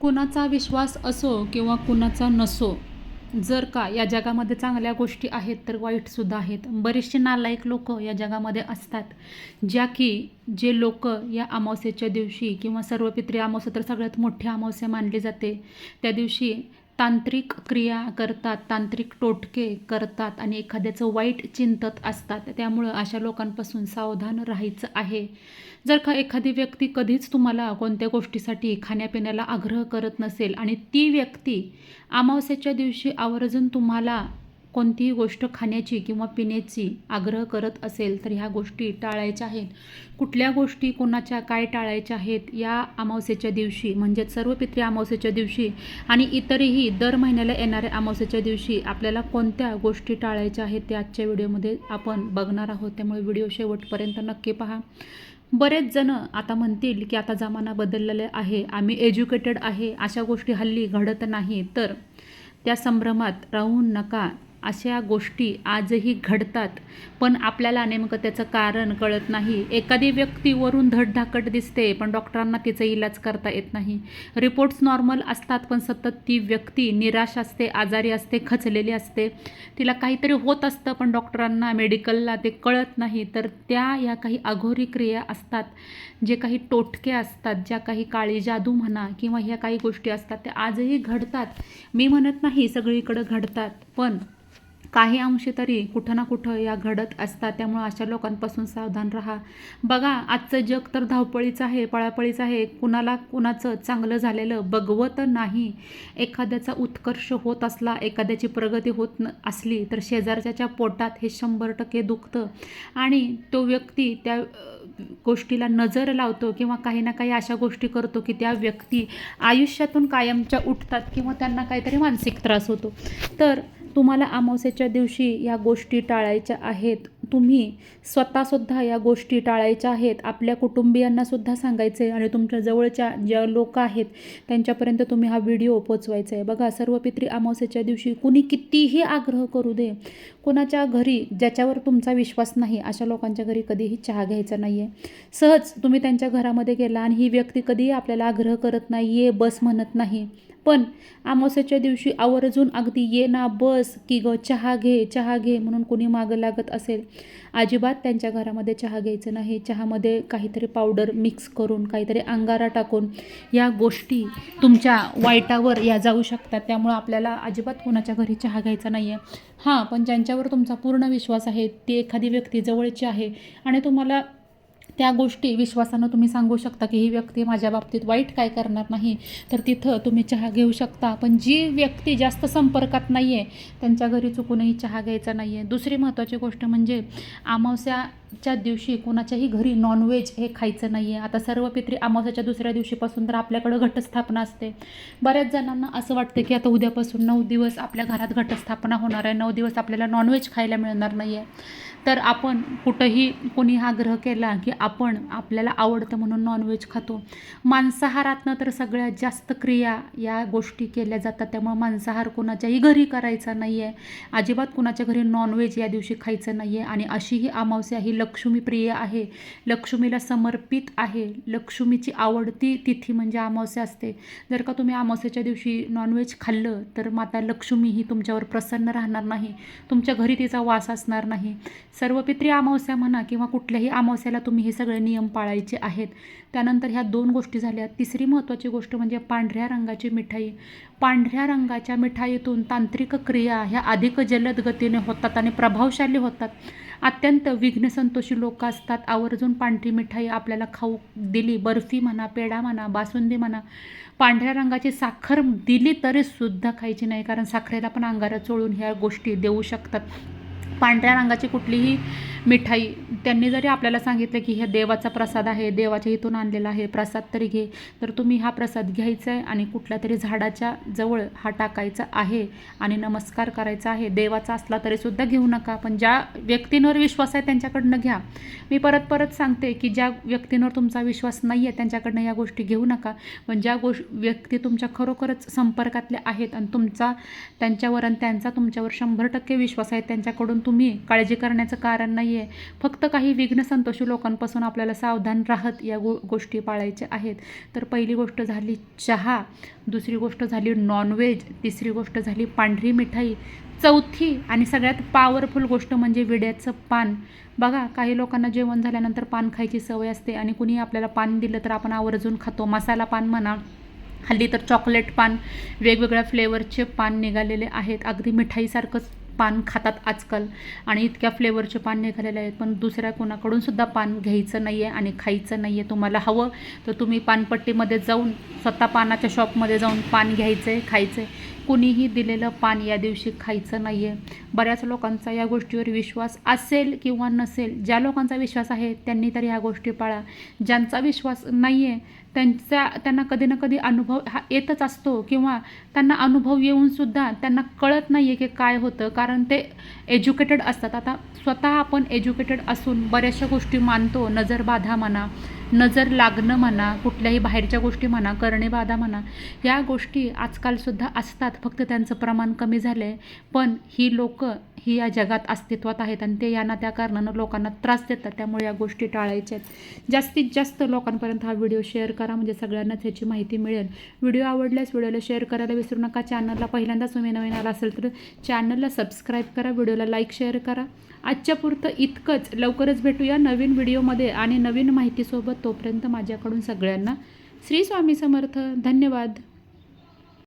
कुणाचा विश्वास असो किंवा कुणाचा नसो जर का या जगामध्ये चांगल्या गोष्टी आहेत तर वाईटसुद्धा आहेत. बरेचसे नालायक लोक या जगामध्ये असतात ज्या की जे लोक या अमावस्येच्या दिवशी किंवा सर्वपित्री अमावस्या तर सगळ्यात मोठी अमावस्या मानली जाते. त्या दिवशी तांत्रिक क्रिया करतात तांत्रिक टोटके करतात आणि एखाद्याचं वाईट चिंतत असतात. त्यामुळं अशा लोकांपासून सावधान राहायचं आहे. जर का एखादी व्यक्ती कधीच तुम्हाला कोणत्या गोष्टीसाठी खाण्यापिण्याला आग्रह करत नसेल आणि ती व्यक्ती अमावस्येच्या दिवशी आवर्जून तुम्हाला कोणतीही गोष्ट खाण्याची किंवा पिण्याची आग्रह करत असेल तर ह्या गोष्टी टाळायच्या आहेत. कुठल्या गोष्टी कोणाच्या काय टाळायच्या आहेत या अमावस्येच्या दिवशी म्हणजेच सर्व पित्री अमावस्येच्या दिवशी आणि इतरही दर महिन्याला येणाऱ्या अमावस्येच्या दिवशी आपल्याला कोणत्या गोष्टी टाळायच्या आहेत ते आजच्या व्हिडिओमध्ये आपण बघणार आहोत. त्यामुळे व्हिडिओ शेवटपर्यंत नक्की पहा. बरेच जण आता म्हणतील की आता जमाना बदललेला आहे आम्ही एज्युकेटेड आहे अशा गोष्टी हल्ली घडत नाही तर त्या संभ्रमात राहू नका. अशा गोष्टी आजही घडतात. पण आपल्याला नेमकं त्याचं कारण कळत नाही. एखादी व्यक्तीवरून धडधाकट दिसते पण डॉक्टरांना तिचा इलाज करता येत नाही. रिपोर्ट्स नॉर्मल असतात पण सतत ती व्यक्ती निराश असते आजारी असते खचलेली असते. तिला काहीतरी होत असतं पण डॉक्टरांना मेडिकलला ते कळत नाही. तर त्या या काही अघोरी क्रिया असतात जे काही टोटके असतात ज्या काही काळी जादू म्हणा किंवा ह्या काही गोष्टी असतात त्या आजही घडतात. मी म्हणत नाही सगळीकडं घडतात. पण काही अंशी तरी कुठं ना कुठं या घडत असतात. त्यामुळं अशा लोकांपासून सावधान राहा. बघा आजचं जग तर धावपळीचं आहे पळापळीचं आहे. कुणाला कुणाचं चांगलं झालेलं बघवत नाही. एखाद्याचा उत्कर्ष होत असला एखाद्याची प्रगती होत न असली तर शेजारच्याच्या पोटात हे शंभर टक्के दुखतं. आणि तो व्यक्ती त्या गोष्टीला नजर लावतो किंवा काही ना काही अशा गोष्टी करतो की त्या व्यक्ती आयुष्यातून कायमच्या उठतात किंवा त्यांना काहीतरी मानसिक त्रास होतो. तर तुम्हाला अमावस्येच्या दिवशी या गोष्टी टाळायच्या आहेत. तुम्ही स्वतःसुद्धा या गोष्टी टाळायच्या आहेत. आपल्या कुटुंबियांनासुद्धा सांगायचं आहे आणि तुमच्या जवळच्या ज्या लोक आहेत त्यांच्यापर्यंत तुम्ही हा व्हिडिओ पोचवायचा आहे. बघा सर्व पित्री अमावस्येच्या दिवशी कुणी कितीही आग्रह करू दे कोणाच्या घरी ज्याच्यावर तुमचा विश्वास नाही अशा लोकांच्या घरी कधीही चहा घ्यायचा नाही आहे सहज तुम्ही त्यांच्या घरामध्ये गेला आणि ही व्यक्ती कधीही आपल्याला आग्रह करत नाही ये बस म्हणत नाही. पण अमावस्येच्या दिवशी आवर्जून अगदी ये ना बस की ग चहा घे चहा घे म्हणून कोणी मागं लागत असेल. अजिबात त्यांच्या घरामध्ये चहा घ्यायचं नाही. चहामध्ये काहीतरी पावडर मिक्स करून काहीतरी अंगारा टाकून या गोष्टी तुमच्या वाईटावर या जाऊ शकतात. त्यामुळं आपल्याला अजिबात कोणाच्या घरी चहा घ्यायचा नाही आहे हां पण ज्यांच्यावर तुमचा पूर्ण विश्वास आहे ती एखादी व्यक्ती जवळची आहे आणि तुम्हाला त्या गोष्टी विश्वासानं तुम्ही सांगू शकता की ही व्यक्ती माझ्या बाबतीत वाईट काय करणार नाही. तर तिथं तुम्ही चहा घेऊ शकता. पण जी व्यक्ती जास्त संपर्कात नाही आहे त्यांच्या घरी चुकूनही चहा घ्यायचा नाही आहे दुसरी महत्त्वाची गोष्ट म्हणजे च्या दिवशी कोणाच्याही घरी नॉनव्हेज हे खायचं नाही आहे आता सर्व पित्री अमावस्याच्या दुसऱ्या दिवशीपासून तर आपल्याकडं घटस्थापना असते. बऱ्याच जणांना असं वाटतं की आता उद्यापासून नऊ दिवस आपल्या घरात घटस्थापना होणार आहे. नऊ दिवस आपल्याला नॉनव्हेज खायला मिळणार नाही आहे तर आपण कुठंही कोणी हा ग्रह केला की आपण आपल्याला आवडतं म्हणून नॉनव्हेज खातो. मांसाहारातनं तर सगळ्यात जास्त क्रिया या गोष्टी केल्या जातात. त्यामुळे मांसाहार कोणाच्याही घरी करायचा नाही आहे अजिबात कुणाच्या घरी नॉनव्हेज या दिवशी खायचं नाही आहे आणि अशी ही अमावस्या ही लक्ष्मीप्रिय आहे. लक्ष्मीला समर्पित आहे. लक्ष्मीची आवडती तिथी म्हणजे अमावस्या असते. जर का तुम्ही अमावस्याच्या दिवशी नॉनव्हेज खाल्लं तर माता लक्ष्मी ही तुमच्यावर प्रसन्न राहणार नाही. तुमच्या घरी तिचा वास असणार नाही. सर्व पित्री अमावस्या म्हणा किंवा कुठल्याही अमावस्याला तुम्ही हे सगळे नियम पाळायचे आहेत. त्यानंतर ह्या दोन गोष्टी झाल्या. तिसरी महत्त्वाची गोष्ट म्हणजे पांढऱ्या रंगाची मिठाई. पांढऱ्या रंगाच्या मिठाईतून तांत्रिक क्रिया ह्या अधिक जलद गतीने होतात आणि प्रभावशाली होतात. अत्यंत विघ्नसंतोषी लोक असतात. आवर्जून पांढरी मिठाई आपल्याला खाऊ दिली बर्फी म्हणा पेढा म्हणा बासुंदी म्हणा पांढऱ्या रंगाची साखर दिली तरीसुद्धा खायची नाही. कारण साखरेला पण अंगारा चोळून ह्या गोष्टी देऊ शकतात. पांढऱ्या रंगाची कुठलीही मिठाई. त्यांनी जरी आपल्याला सांगितलं की हे देवाचा प्रसाद आहे देवाच्या इथून आणलेला आहे प्रसाद तरी घे तर तुम्ही हा प्रसाद घ्यायचा आहे आणि कुठल्या तरी झाडाच्या जवळ हा टाकायचा आहे आणि नमस्कार करायचा आहे. देवाचा असला तरीसुद्धा घेऊ नका पण ज्या व्यक्तींवर विश्वास आहे त्यांच्याकडनं घ्या. मी परत परत सांगते की ज्या व्यक्तींवर तुमचा विश्वास नाही आहे त्यांच्याकडनं या गोष्टी घेऊ नका पण ज्या गोष व्यक्ती तुमच्या खरोखरच संपर्कातल्या आहेत आणि तुमचा त्यांच्यावर आणि त्यांचा तुमच्यावर शंभर टक्के विश्वास आहे त्यांच्याकडून तुम्ही काळजी करण्याचं कारण नाही आहे फक्त काही विघ्न संतोषी लोकांपासून आपल्याला सावधान राहत या गो गोष्टी पाळायच्या आहेत. तर पहिली गोष्ट झाली चहा दुसरी गोष्ट झाली नॉनव्हेज तिसरी गोष्ट झाली पांढरी मिठाई. चौथी आणि सगळ्यात पॉवरफुल गोष्ट म्हणजे विड्याचं पान. बघा काही लोकांना जेवण झाल्यानंतर पान खायची सवय असते आणि कुणी आपल्याला पान दिलं तर आपण आवर्जून खातो. मसाला पान म्हणा हल्ली तर चॉकलेट पान वेगवेगळ्या फ्लेवरचे पान निघालेले आहेत. अगदी मिठाईसारखंच पान खातात आजकाल. आणि इतक्या फ्लेवरचे पान निघालेले आहेत पण दुसऱ्या कोणाकडून सुद्धा पान घ्यायचं नाही आहे आणि खायचं नाही आहे तुम्हाला हवं तर तुम्ही पानपट्टीमध्ये जाऊन स्वतः पानाच्या शॉपमध्ये जाऊन पान घ्यायचं आहे खायचं आहे कुणीही दिलेलं पान या दिवशी खायचं नाही आहे बऱ्याच लोकांचा या गोष्टीवर विश्वास असेल किंवा नसेल ज्या लोकांचा विश्वास आहे त्यांनी तर ह्या गोष्टी पाळा. ज्यांचा विश्वास नाही आहे त्यांचा त्यांना कधी ना कधी अनुभव हा येतच असतो किंवा त्यांना अनुभव येऊनसुद्धा त्यांना कळत नाही आहे की काय होतं कारण ते एज्युकेटेड असतात. आता स्वतः आपण एज्युकेटेड असून बऱ्याचशा गोष्टी मानतो नजरबाधा म्हणा नजर लागणं म्हणा कुठल्याही बाहेरच्या गोष्टी म्हणा करणे बाधा म्हणा या गोष्टी आजकालसुद्धा असतात. फक्त त्यांचं प्रमाण कमी झालं आहे पण ही लोकं ही या जगात अस्तित्वात आहेत आणि ते यांना त्या कारणानं लोकांना त्रास देतात. त्यामुळे या गोष्टी टाळायच्या आहेत. जास्तीत जास्त लोकांपर्यंत हा व्हिडिओ शेअर करा. म्हणजे सगळ्यांनाच ह्याची माहिती मिळेल. व्हिडिओ आवडल्यास व्हिडिओला शेअर करायला विसरू नका. चॅनलला पहिल्यांदाच तुम्ही नवीन आला असेल तर चॅनलला सबस्क्राईब करा. व्हिडिओला लाईक शेअर करा. आजच्या पुरतं इतकंच. लवकरच भेटूया नवीन व्हिडिओमध्ये आणि नवीन माहितीसोबत तोपर्यंत माझ्याकडून सगळ्यांना श्री स्वामी समर्थ. धन्यवाद.